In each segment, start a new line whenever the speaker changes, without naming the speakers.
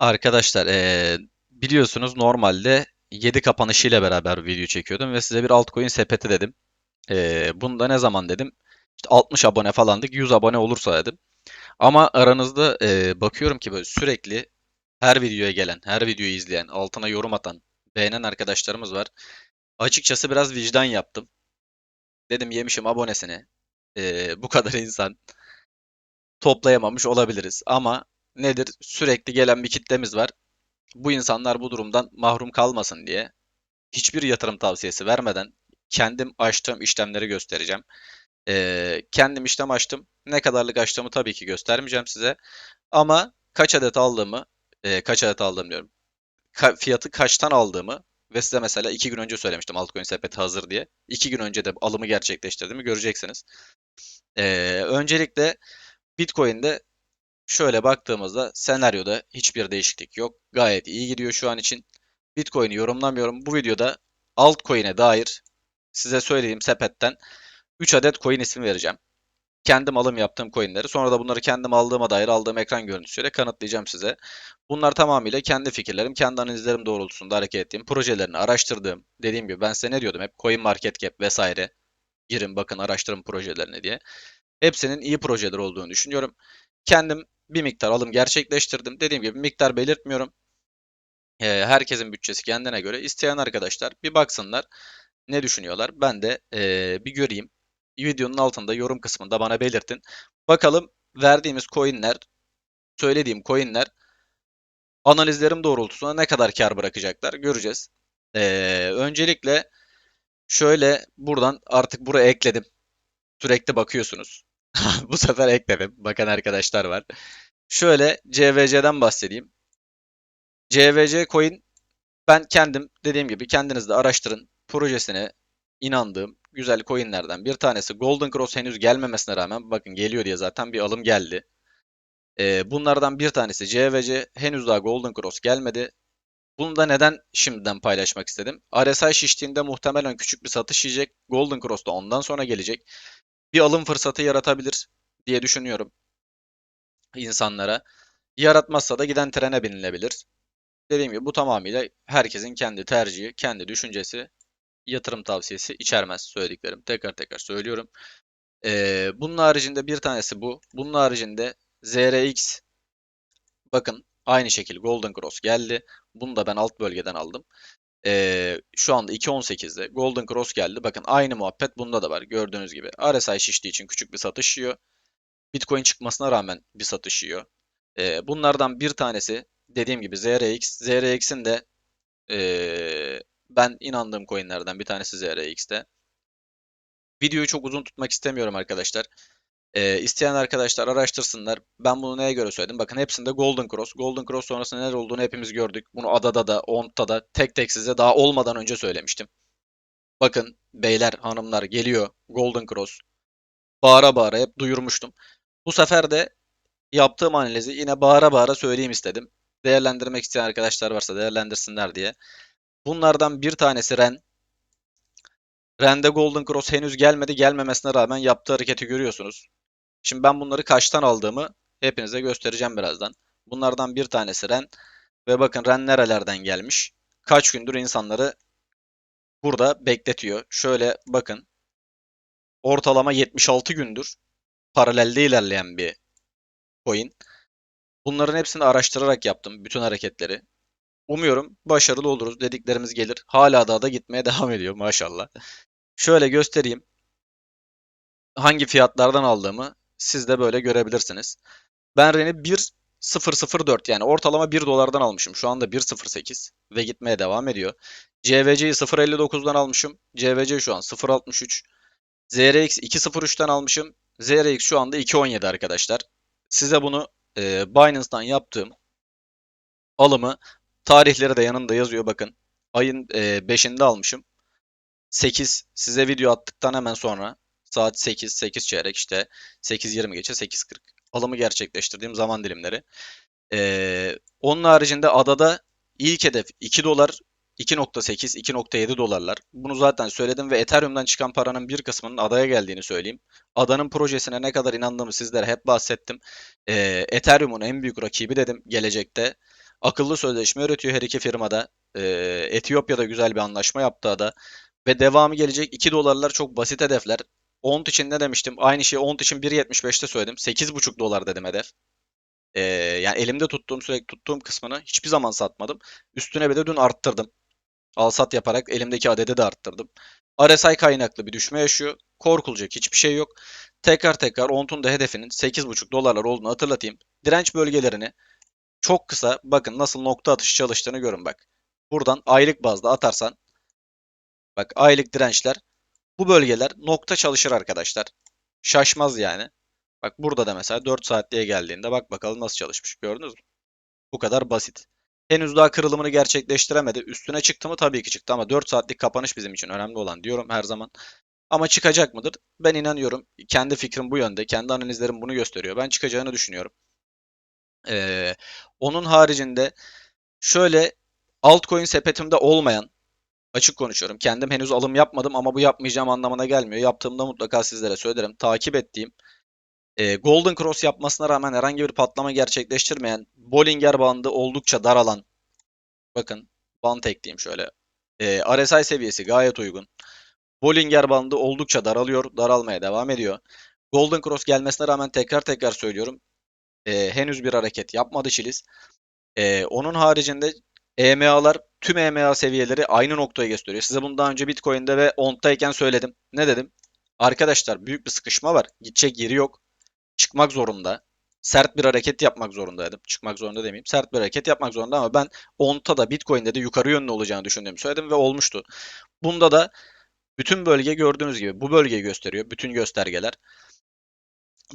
Arkadaşlar eee, biliyorsunuz normalde 7 kapanışıyla beraber video çekiyordum ve size bir altcoin sepeti dedim. Eee bunu da ne zaman dedim? İşte 60 abone falandık 100 abone olursa dedim. Ama aranızda eee, bakıyorum ki böyle sürekli her videoya gelen, her videoyu izleyen, altına yorum atan, beğenen arkadaşlarımız var. Açıkçası biraz vicdan yaptım. Dedim yemişim abonesini. Eee, bu kadar insan toplayamamış olabiliriz. Ama nedir? Sürekli gelen bir kitlemiz var. Bu insanlar bu durumdan mahrum kalmasın diye hiçbir yatırım tavsiyesi vermeden kendim açtığım işlemleri göstereceğim. Ee, kendim işlem açtım. Ne kadarlık açtığımı tabii ki göstermeyeceğim size. Ama kaç adet aldığımı, e, kaç adet aldığım diyorum. Ka- fiyatı kaçtan aldığımı ve size mesela iki gün önce söylemiştim altcoin sepeti hazır diye. İki gün önce de alımı gerçekleştirdiğimi göreceksiniz. Ee, öncelikle Bitcoin'de şöyle baktığımızda senaryoda hiçbir değişiklik yok. Gayet iyi gidiyor şu an için. Bitcoin'i yorumlamıyorum. Bu videoda altcoin'e dair size söylediğim sepetten 3 adet coin ismi vereceğim. Kendim alım yaptığım coinleri. Sonra da bunları kendim aldığıma dair aldığım ekran görüntüsüyle kanıtlayacağım size. Bunlar tamamıyla kendi fikirlerim, kendi analizlerim doğrultusunda hareket ettiğim, projelerini araştırdığım. Dediğim gibi ben size ne diyordum hep Coin Market Cap vesaire. Girin bakın araştırın projelerini diye. Hepsinin iyi projeler olduğunu düşünüyorum. Kendim bir miktar alım gerçekleştirdim. Dediğim gibi miktar belirtmiyorum. Ee, herkesin bütçesi kendine göre. İsteyen arkadaşlar bir baksınlar ne düşünüyorlar. Ben de ee, bir göreyim. Videonun altında yorum kısmında bana belirtin. Bakalım verdiğimiz coinler, söylediğim coinler analizlerim doğrultusunda ne kadar kar bırakacaklar göreceğiz. Ee, öncelikle şöyle buradan artık buraya ekledim. Sürekli bakıyorsunuz. Bu sefer ekledim. Bakan arkadaşlar var. Şöyle CVC'den bahsedeyim. CVC coin ben kendim dediğim gibi kendiniz de araştırın. Projesine inandığım güzel coinlerden bir tanesi. Golden Cross henüz gelmemesine rağmen bakın geliyor diye zaten bir alım geldi. Ee, bunlardan bir tanesi CVC. Henüz daha Golden Cross gelmedi. Bunu da neden şimdiden paylaşmak istedim? RSI şiştiğinde muhtemelen küçük bir satış yiyecek. Golden Cross da ondan sonra gelecek. Bir alım fırsatı yaratabilir diye düşünüyorum insanlara. Yaratmazsa da giden trene binilebilir. Dediğim gibi bu tamamıyla herkesin kendi tercihi, kendi düşüncesi, yatırım tavsiyesi içermez söylediklerim. Tekrar tekrar söylüyorum. Ee, bunun haricinde bir tanesi bu. Bunun haricinde ZRX bakın aynı şekilde Golden Cross geldi. Bunu da ben alt bölgeden aldım. Ee, şu anda 2.18'de Golden Cross geldi. Bakın aynı muhabbet bunda da var. Gördüğünüz gibi RSI şiştiği için küçük bir satış yiyor. Bitcoin çıkmasına rağmen bir satış yiyor. Ee, bunlardan bir tanesi dediğim gibi ZRX. ZRX'in de ee, ben inandığım coinlerden bir tanesi ZRX'te. Videoyu çok uzun tutmak istemiyorum arkadaşlar. Ee, isteyen arkadaşlar araştırsınlar. Ben bunu neye göre söyledim? Bakın hepsinde Golden Cross. Golden Cross sonrasında neler olduğunu hepimiz gördük. Bunu Adada da, ONT'ta da tek tek size daha olmadan önce söylemiştim. Bakın beyler, hanımlar geliyor. Golden Cross. Bağıra bağıra hep duyurmuştum. Bu sefer de yaptığım analizi yine bağıra bağıra söyleyeyim istedim. Değerlendirmek isteyen arkadaşlar varsa değerlendirsinler diye. Bunlardan bir tanesi Ren. Ren'de Golden Cross henüz gelmedi. Gelmemesine rağmen yaptığı hareketi görüyorsunuz. Şimdi ben bunları kaçtan aldığımı hepinize göstereceğim birazdan. Bunlardan bir tanesi Ren. Ve bakın Ren nerelerden gelmiş. Kaç gündür insanları burada bekletiyor. Şöyle bakın. Ortalama 76 gündür paralelde ilerleyen bir coin. Bunların hepsini araştırarak yaptım. Bütün hareketleri. Umuyorum başarılı oluruz. Dediklerimiz gelir. Hala daha da gitmeye devam ediyor maşallah. Şöyle göstereyim. Hangi fiyatlardan aldığımı siz de böyle görebilirsiniz. Ben Ren'i 1.004 yani ortalama 1 dolardan almışım. Şu anda 1.08 ve gitmeye devam ediyor. CVC'yi 0.59'dan almışım. CVC şu an 0.63. ZRX 2.03'ten almışım. ZRX şu anda 2.17 arkadaşlar. Size bunu e, Binance'dan yaptığım alımı tarihleri de yanında yazıyor bakın. Ayın e, 5'inde almışım. 8 size video attıktan hemen sonra saat 8, 8 çeyrek işte 8.20 geçe 8.40 alımı gerçekleştirdiğim zaman dilimleri. Ee, onun haricinde adada ilk hedef 2 dolar 2.8, 2.7 dolarlar. Bunu zaten söyledim ve Ethereum'dan çıkan paranın bir kısmının adaya geldiğini söyleyeyim. Adanın projesine ne kadar inandığımı sizlere hep bahsettim. Ee, Ethereum'un en büyük rakibi dedim gelecekte. Akıllı sözleşme üretiyor her iki firmada. Ee, Etiyopya'da güzel bir anlaşma yaptı ada. Ve devamı gelecek 2 dolarlar çok basit hedefler. ONT için ne demiştim? Aynı şeyi ONT için 1.75'te söyledim. 8.5 dolar dedim hedef. Ee, yani elimde tuttuğum sürekli tuttuğum kısmını hiçbir zaman satmadım. Üstüne bir de dün arttırdım. Al sat yaparak elimdeki adedi de arttırdım. RSI kaynaklı bir düşme yaşıyor. Korkulacak hiçbir şey yok. Tekrar tekrar ONT'un da hedefinin 8.5 dolarlar olduğunu hatırlatayım. Direnç bölgelerini çok kısa bakın nasıl nokta atışı çalıştığını görün bak. Buradan aylık bazda atarsan bak aylık dirençler bu bölgeler nokta çalışır arkadaşlar. Şaşmaz yani. Bak burada da mesela 4 saatliğe geldiğinde bak bakalım nasıl çalışmış. Gördünüz mü? Bu kadar basit. Henüz daha kırılımını gerçekleştiremedi. Üstüne çıktı mı? Tabii ki çıktı ama 4 saatlik kapanış bizim için önemli olan diyorum her zaman. Ama çıkacak mıdır? Ben inanıyorum. Kendi fikrim bu yönde. Kendi analizlerim bunu gösteriyor. Ben çıkacağını düşünüyorum. Ee, onun haricinde şöyle altcoin sepetimde olmayan açık konuşuyorum. Kendim henüz alım yapmadım ama bu yapmayacağım anlamına gelmiyor. Yaptığımda mutlaka sizlere söylerim. Takip ettiğim e, Golden Cross yapmasına rağmen herhangi bir patlama gerçekleştirmeyen Bollinger bandı oldukça daralan bakın band ekleyeyim şöyle. E, RSI seviyesi gayet uygun. Bollinger bandı oldukça daralıyor. Daralmaya devam ediyor. Golden Cross gelmesine rağmen tekrar tekrar söylüyorum. e, henüz bir hareket yapmadı Chiliz. E, onun haricinde EMA'lar tüm EMA seviyeleri aynı noktaya gösteriyor. Size bunu daha önce Bitcoin'de ve ONT'tayken söyledim. Ne dedim? Arkadaşlar büyük bir sıkışma var. Gidecek yeri yok. Çıkmak zorunda. Sert bir hareket yapmak zorundaydım. Çıkmak zorunda demeyeyim. Sert bir hareket yapmak zorunda ama ben ONT'ta da Bitcoin'de de yukarı yönlü olacağını düşündüğümü söyledim ve olmuştu. Bunda da bütün bölge gördüğünüz gibi bu bölgeyi gösteriyor. Bütün göstergeler.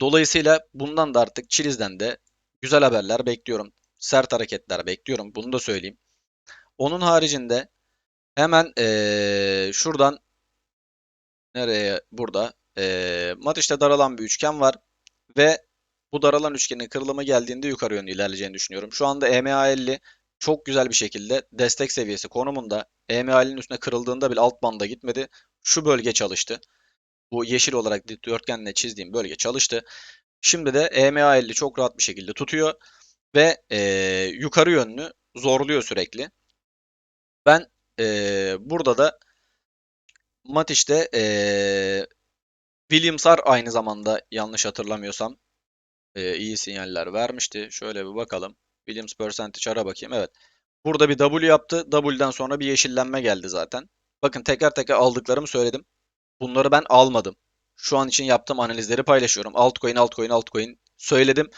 Dolayısıyla bundan da artık Chiliz'den de güzel haberler bekliyorum. Sert hareketler bekliyorum. Bunu da söyleyeyim. Onun haricinde hemen eee, şuradan nereye burada eee Matiş'te daralan bir üçgen var ve bu daralan üçgenin kırılımı geldiğinde yukarı yönlü ilerleyeceğini düşünüyorum. Şu anda EMA 50 çok güzel bir şekilde destek seviyesi konumunda. EMA 50'nin üstüne kırıldığında bile alt banda gitmedi. Şu bölge çalıştı. Bu yeşil olarak dikdörtgenle çizdiğim bölge çalıştı. Şimdi de EMA 50 çok rahat bir şekilde tutuyor ve eee, yukarı yönlü zorluyor sürekli. Ben eee, burada da Matiş'te eee Williamsar aynı zamanda yanlış hatırlamıyorsam eee, iyi sinyaller vermişti. Şöyle bir bakalım. Williams percentage ara bakayım. Evet. Burada bir W yaptı. W'den sonra bir yeşillenme geldi zaten. Bakın tekrar tekrar aldıklarımı söyledim. Bunları ben almadım. Şu an için yaptığım analizleri paylaşıyorum. Altcoin, altcoin, altcoin söyledim.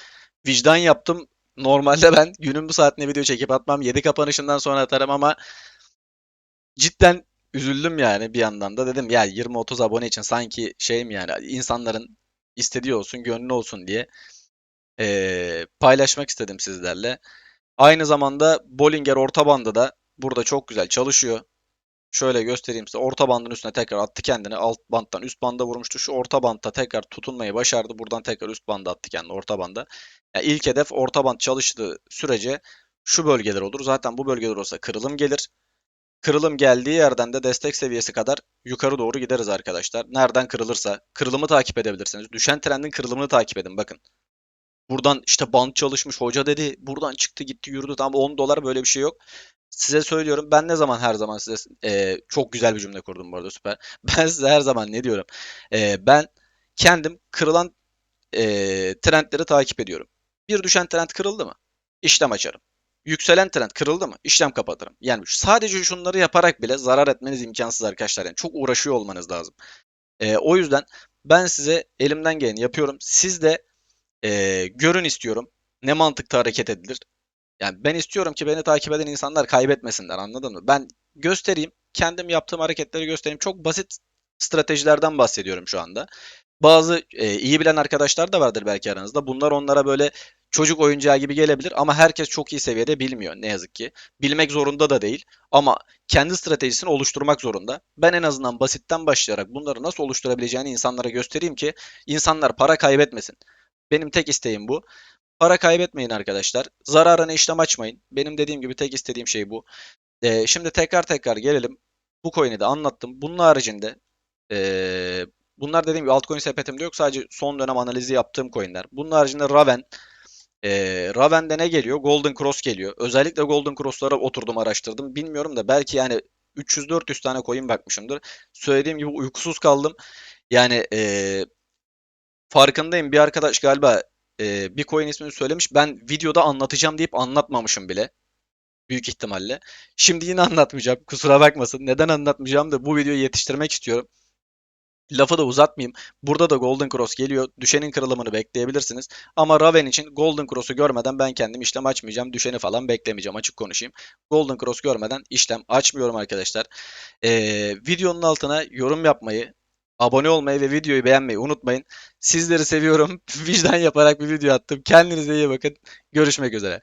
Vicdan yaptım. Normalde ben günün bu saatine video çekip atmam. 7 kapanışından sonra atarım ama cidden üzüldüm yani bir yandan da. Dedim ya 20-30 abone için sanki şey mi yani insanların istediği olsun, gönlü olsun diye eee, paylaşmak istedim sizlerle. Aynı zamanda Bollinger orta bandı da burada çok güzel çalışıyor. Şöyle göstereyim size. Orta bandın üstüne tekrar attı kendini. Alt banttan üst banda vurmuştu. Şu orta bantta tekrar tutunmayı başardı. Buradan tekrar üst banda attı kendini orta banda. Yani ilk hedef orta band çalıştığı sürece şu bölgeler olur. Zaten bu bölgeler olsa kırılım gelir. Kırılım geldiği yerden de destek seviyesi kadar yukarı doğru gideriz arkadaşlar. Nereden kırılırsa kırılımı takip edebilirsiniz. Düşen trendin kırılımını takip edin bakın. Buradan işte band çalışmış hoca dedi. Buradan çıktı gitti yürüdü. Tam 10 dolar böyle bir şey yok. Size söylüyorum ben ne zaman her zaman size e, çok güzel bir cümle kurdum bu arada süper. Ben size her zaman ne diyorum? E, ben kendim kırılan e, trendleri takip ediyorum. Bir düşen trend kırıldı mı? İşlem açarım. Yükselen trend kırıldı mı? İşlem kapatırım. Yani sadece şunları yaparak bile zarar etmeniz imkansız arkadaşlar. Yani çok uğraşıyor olmanız lazım. E, o yüzden ben size elimden geleni yapıyorum. Siz de e, görün istiyorum. Ne mantıkta hareket edilir? Yani ben istiyorum ki beni takip eden insanlar kaybetmesinler anladın mı? Ben göstereyim, kendim yaptığım hareketleri göstereyim. Çok basit stratejilerden bahsediyorum şu anda. Bazı e, iyi bilen arkadaşlar da vardır belki aranızda. Bunlar onlara böyle çocuk oyuncağı gibi gelebilir ama herkes çok iyi seviyede bilmiyor ne yazık ki. Bilmek zorunda da değil ama kendi stratejisini oluşturmak zorunda. Ben en azından basitten başlayarak bunları nasıl oluşturabileceğini insanlara göstereyim ki insanlar para kaybetmesin. Benim tek isteğim bu. Para kaybetmeyin arkadaşlar. Zararına işlem açmayın. Benim dediğim gibi tek istediğim şey bu. Ee, şimdi tekrar tekrar gelelim. Bu coin'i de anlattım. Bunun haricinde ee, bunlar dediğim gibi altcoin sepetimde yok. Sadece son dönem analizi yaptığım coin'ler. Bunun haricinde Raven Ee, Raven'de ne geliyor? Golden Cross geliyor. Özellikle Golden Cross'lara oturdum araştırdım. Bilmiyorum da belki yani 300-400 tane coin bakmışımdır. Söylediğim gibi uykusuz kaldım. Yani ee, farkındayım bir arkadaş galiba ee, bir coin ismini söylemiş. Ben videoda anlatacağım deyip anlatmamışım bile. Büyük ihtimalle. Şimdi yine anlatmayacağım. Kusura bakmasın. Neden anlatmayacağım da bu videoyu yetiştirmek istiyorum. Lafı da uzatmayayım. Burada da Golden Cross geliyor. Düşenin kırılımını bekleyebilirsiniz. Ama Raven için Golden Cross'u görmeden ben kendim işlem açmayacağım. Düşeni falan beklemeyeceğim. Açık konuşayım. Golden Cross görmeden işlem açmıyorum arkadaşlar. Ee, videonun altına yorum yapmayı, abone olmayı ve videoyu beğenmeyi unutmayın. Sizleri seviyorum. Vicdan yaparak bir video attım. Kendinize iyi bakın. Görüşmek üzere.